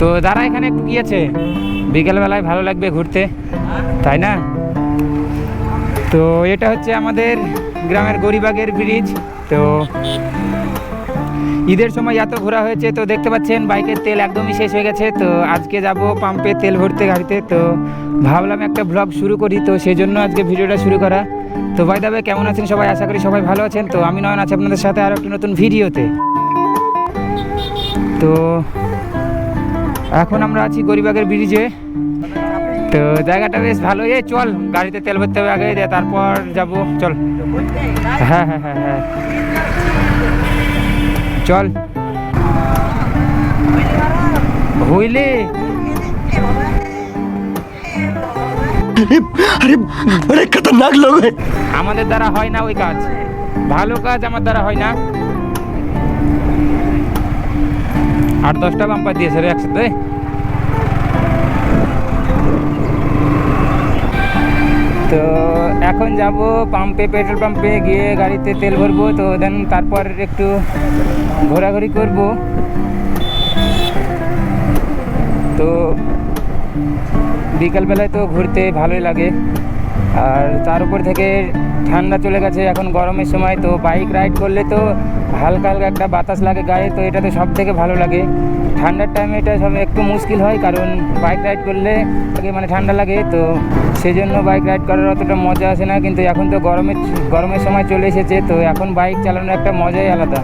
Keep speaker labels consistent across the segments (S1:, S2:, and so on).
S1: তো যারা এখানে একটু গিয়েছে। বিকেলবেলায় ভালো লাগবে ঘুরতে, তাই না? তো এটা হচ্ছে আমাদের গ্রামের গরিবাগের ব্রিজ। তো ঈদের সময় এত ঘোরা হয়েছে, তো দেখতে পাচ্ছেন বাইকের তেল একদমই শেষ হয়ে গেছে। তো আজকে যাব পাম্পে তেল ভরতে গাড়িতে। তো ভাবলাম একটা ব্লগ শুরু করি, তো সেই জন্য আজকে ভিডিওটা শুরু করা। তো ভাই দাবে কেমন আছেন সবাই? আশা করি সবাই ভালো আছেন। তো আমি নয়ন আছি আপনাদের সাথে আর একটা নতুন ভিডিওতে। তো এখন আমরা আছি গরিবাগের ব্রিজে তো জায়গাটা বেশ ভালোই। চল গাড়িতে তেল ভরতে হবে আগে দে তারপর যাব। চল। হ্যাঁ হ্যাঁ হ্যাঁ হ্যাঁ। চল। আমাদের দ্বারা হয় না ওই কাজ। ভালো কাজ আমার দ্বারা হয় না। আট দশটা বাম্পার দিয়েছে রে একসাথে। এখন যাব পাম্পে পেট্রোল পাম্পে গিয়ে গাড়িতে তেল ভরবো। তো দেন তারপর একটু ঘোরাঘুরি করব। তো বিকালবেলায় তো ঘুরতে ভালোই লাগে। আর তার উপর থেকে ঠান্ডা চলে গেছে এখন গরমের সময়। তো বাইক রাইড করলে তো হালকা হালকা একটা বাতাস লাগে গায়ে। তো এটা তো সব থেকে ভালো লাগে। ঠান্ডার টাইমে এটা সব একটু মুশকিল হয়, কারণ বাইক রাইড করলে আগে মানে ঠান্ডা লাগে, তো সেই জন্য বাইক রাইড করার অতটা মজা আসে না, কিন্তু এখন তো গরমের গরমের সময় চলে এসেছে, তো এখন বাইক চালানোর একটা মজাই আলাদা।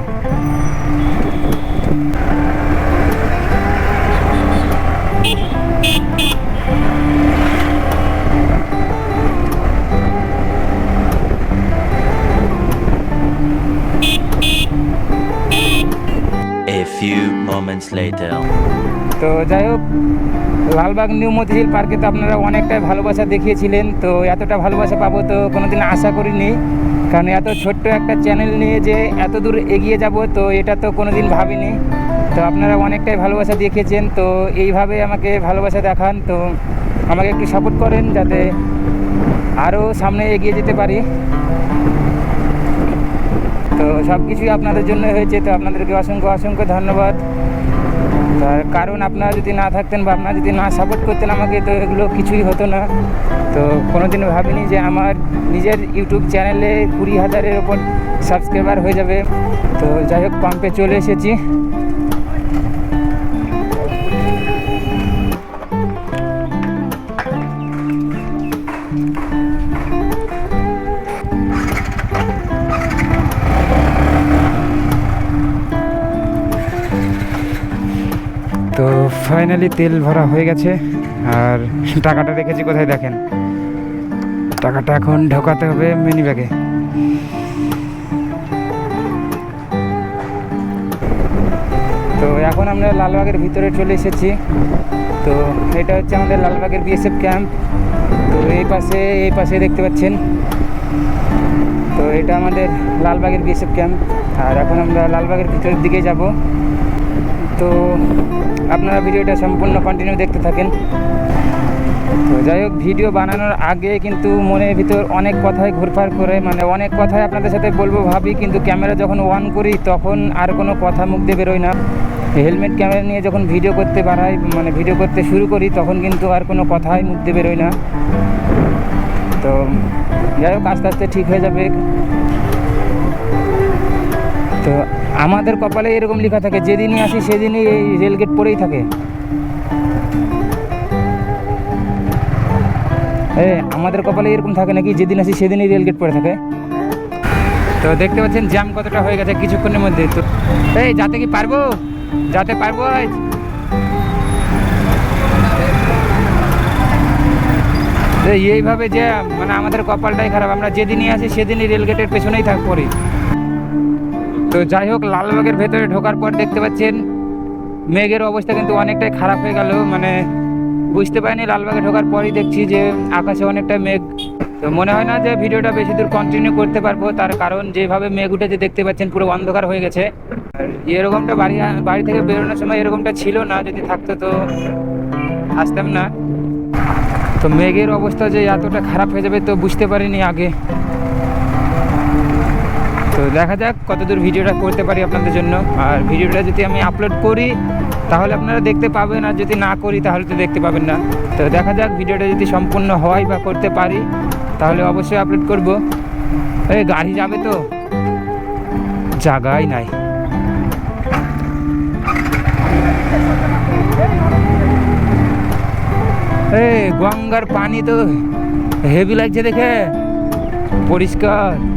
S2: Later.
S1: তো যাই হোক, লালবাগ নিউ মতিঝিল পার্কে তো আপনারা অনেকটাই ভালোবাসা দেখিয়েছিলেন, তো এতটা ভালোবাসা পাবো তো কোনোদিন আশা করিনি। কারণ এত ছোট্ট একটা চ্যানেল নিয়ে যে এত দূর এগিয়ে যাব, তো এটা তো কোনোদিন ভাবিনি। তো আপনারা অনেকটাই ভালোবাসা দেখিয়েছেন, তো এইভাবে আমাকে ভালোবাসা দেখান, তো আমাকে একটু সাপোর্ট করেন যাতে আরও সামনে এগিয়ে যেতে পারি। তো সব কিছুই আপনাদের জন্য হয়েছে, তো আপনাদেরকে অসংখ্য অসংখ্য ধন্যবাদ। তার কারণ আপনারা যদি না থাকতেন বা আপনারা যদি না সাপোর্ট করতেন আমাকে, তো এগুলো কিছুই হতো না। তো কোনোদিন ভাবিনি যে আমার নিজের ইউটিউব চ্যানেলে কুড়ি হাজারের ওপর সাবস্ক্রাইবার হয়ে যাবে। তো যাই হোক পাম্পে চলে এসেছি। ফাইনালি তেল ভরা হয়ে গেছে। আর টাকাটা রেখেছি কোথায় দেখেন? টাকাটা এখন ঢোকাতে হবে মিনি ব্যাগে তো এখন আমরা লালবাগের ভিতরে চলে এসেছি। তো এটা হচ্ছে আমাদের লালবাগের বিএসএফ ক্যাম্প তো এই পাশে এই পাশে দেখতে পাচ্ছেন। তো এটা আমাদের লালবাগের বিএসএফ ক্যাম্প আর এখন আমরা লালবাগের ভিতরের দিকে যাব। তো আপনারা ভিডিওটা সম্পূর্ণ কন্টিনিউ দেখতে থাকেন। তো যাই হোক, ভিডিও বানানোর আগে কিন্তু মনের ভিতর অনেক কথাই ঘুরফার করে মানে অনেক কথাই আপনাদের সাথে বলব ভাবি, কিন্তু ক্যামেরা যখন অন করি তখন আর কোনো কথা মুখ দিয়ে বেরোয় না। হেলমেট ক্যামেরা নিয়ে যখন ভিডিও করতে বাড়াই মানে ভিডিও করতে শুরু করি তখন কিন্তু আর কোনো কথাই মুখ দিয়ে বেরোয় না। তো যাই হোক, আস্তে আস্তে ঠিক হয়ে যাবে। তো আমাদের কপালে এরকম লেখা থাকে, যেদিনই আসি সেদিনই এই রেলগেট পড়েই থাকে। আমাদের কপালে এরকম থাকে নাকি, যেদিন আসি সেদিনই রেলগেট পড়ে থাকে? তো দেখতে পাচ্ছেন জ্যাম কতটা হয়ে গেছে কিছুক্ষণের মধ্যে। তো, এই, যাতে কি পারব? যাতে পারব এইভাবে যে মানে আমাদের কপালটাই খারাপ, আমরা যেদিনই আসি সেদিনই রেলগেটের পেছনেই থাক পড়ি। তো যাই হোক, লালবাগের ভেতরে ঢোকার পর দেখতে পাচ্ছেন, মেঘের অবস্থা কিন্তু অনেকটাই খারাপ হয়ে গেল। মানে বুঝতে পারিনি, লালবাগে ঢোকার পরই দেখছি যে আকাশে অনেকটা মেঘ। তো মনে হয় না যে ভিডিওটা বেশি দূর কন্টিনিউ করতে পারব, তার কারণ যেভাবে মেঘ উঠেছে দেখতে পাচ্ছেন, পুরো অন্ধকার হয়ে গেছে। আর এরকমটা বাড়ি বাড়ি থেকে বেরোনোর সময় এরকমটা ছিল না, যদি থাকতো তো আসতাম না। তো মেঘের অবস্থা যে এতটা খারাপ হয়ে যাবে তো বুঝতে পারিনি আগে। তো দেখা যাক কতদূর ভিডিওটা করতে পারি আপনাদের জন্য। আর ভিডিওটা যদি আমি আপলোড করি, তাহলে আপনারা দেখতে পাবেন, আর যদি না করি, তাহলে তো দেখতে পাবেন না। তো দেখা যাক ভিডিওটা যদি সম্পূর্ণ হয় বা করতে পারি, তাহলে অবশ্যই আপলোড করব। এই গাড়ি যাবে তো। জায়গাই নাই। এ গঙ্গার পানি তো হেভি লাগছে দেখে। পরিষ্কার।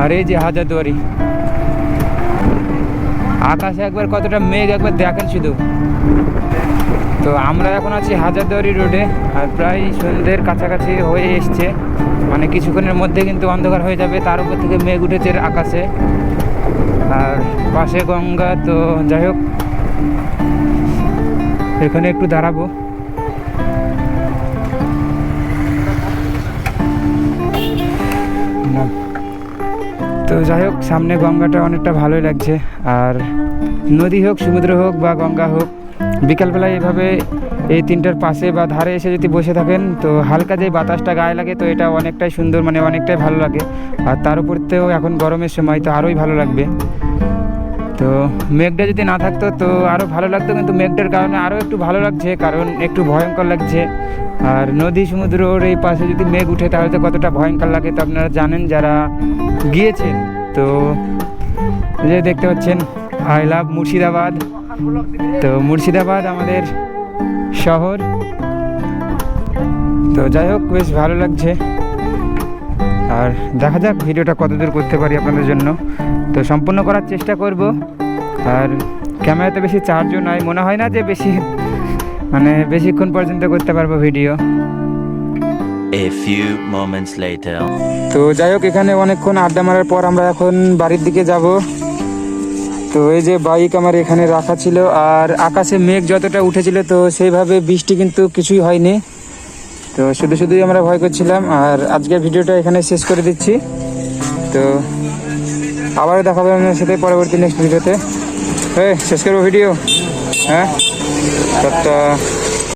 S1: আর এই যে হাজারদুয়ারি আকাশে একবার কতটা মেঘ, একবার দেখেন শুধু। তো আমরা এখন আছি হাজারদুয়ারি রোডে আর প্রায় সন্ধ্যের কাছাকাছি হয়ে এসছে। মানে কিছুক্ষণের মধ্যে কিন্তু অন্ধকার হয়ে যাবে, তার উপর থেকে মেঘ উঠেছে আকাশে। আর পাশে গঙ্গা, তো যাই হোক, এখানে একটু দাঁড়াবো। না। তো যাই হোক, সামনে গঙ্গাটা অনেকটা ভালোই লাগছে। আর নদী হোক, সমুদ্র হোক বা গঙ্গা হোক, বিকালবেলায় এভাবে এই তিনটার পাশে বা ধারে এসে যদি বসে থাকেন, তো হালকা যে বাতাসটা গায়ে লাগে, তো এটা অনেকটাই সুন্দর মানে অনেকটাই ভালো লাগে। আর তার উপরতেও এখন গরমের সময়, তো আরোই ভালো লাগবে। তো মেঘটা যদি না থাকতো তো আরও ভালো লাগতো, কিন্তু মেঘটার কারণে আরও একটু ভালো লাগছে, কারণ একটু ভয়ঙ্কর লাগছে। আর নদী সমুদ্রর এই পাশে যদি মেঘ উঠে, তাহলে তো কতটা ভয়ঙ্কর লাগে তো আপনারা জানেন যারা গিয়েছেন তো যে দেখতে পাচ্ছেন আই লাভ মুর্শিদাবাদ। তো মুর্শিদাবাদ আমাদের শহর। তো যাই হোক, বেশ ভালো লাগছে। আর দেখা যাক ভিডিওটা কতদূর করতে পারি আপনাদের জন্য। তো সম্পূর্ণ করার চেষ্টা করব। আর ক্যামেরাতে বেশি চার্জও নাই মনে হয় না যে বেশি মানে বেশিক্ষণ পর্যন্ত করতে পারব video.
S2: A few moments later.
S1: তো যাই হোক এখানে অনেকক্ষণ আড্ডা মারার পর আমরা এখন বাড়ির দিকে যাব। তো এই যে বাইক আমার এখানে রাখা ছিল আর আকাশে মেঘ যতটা উঠেছিল তো সেইভাবে বৃষ্টি কিন্তু কিছুই হয়নি। তো শুধু শুধুই আমরা ভয় করছিলাম, আর আজকের ভিডিওটা এখানে শেষ করে দিচ্ছি। তো আবারও দেখাবে আপনার সাথে পরবর্তী নেক্সট ভিডিওতে হ্যাঁ শেষ করব ভিডিও হ্যাঁ? টাটা।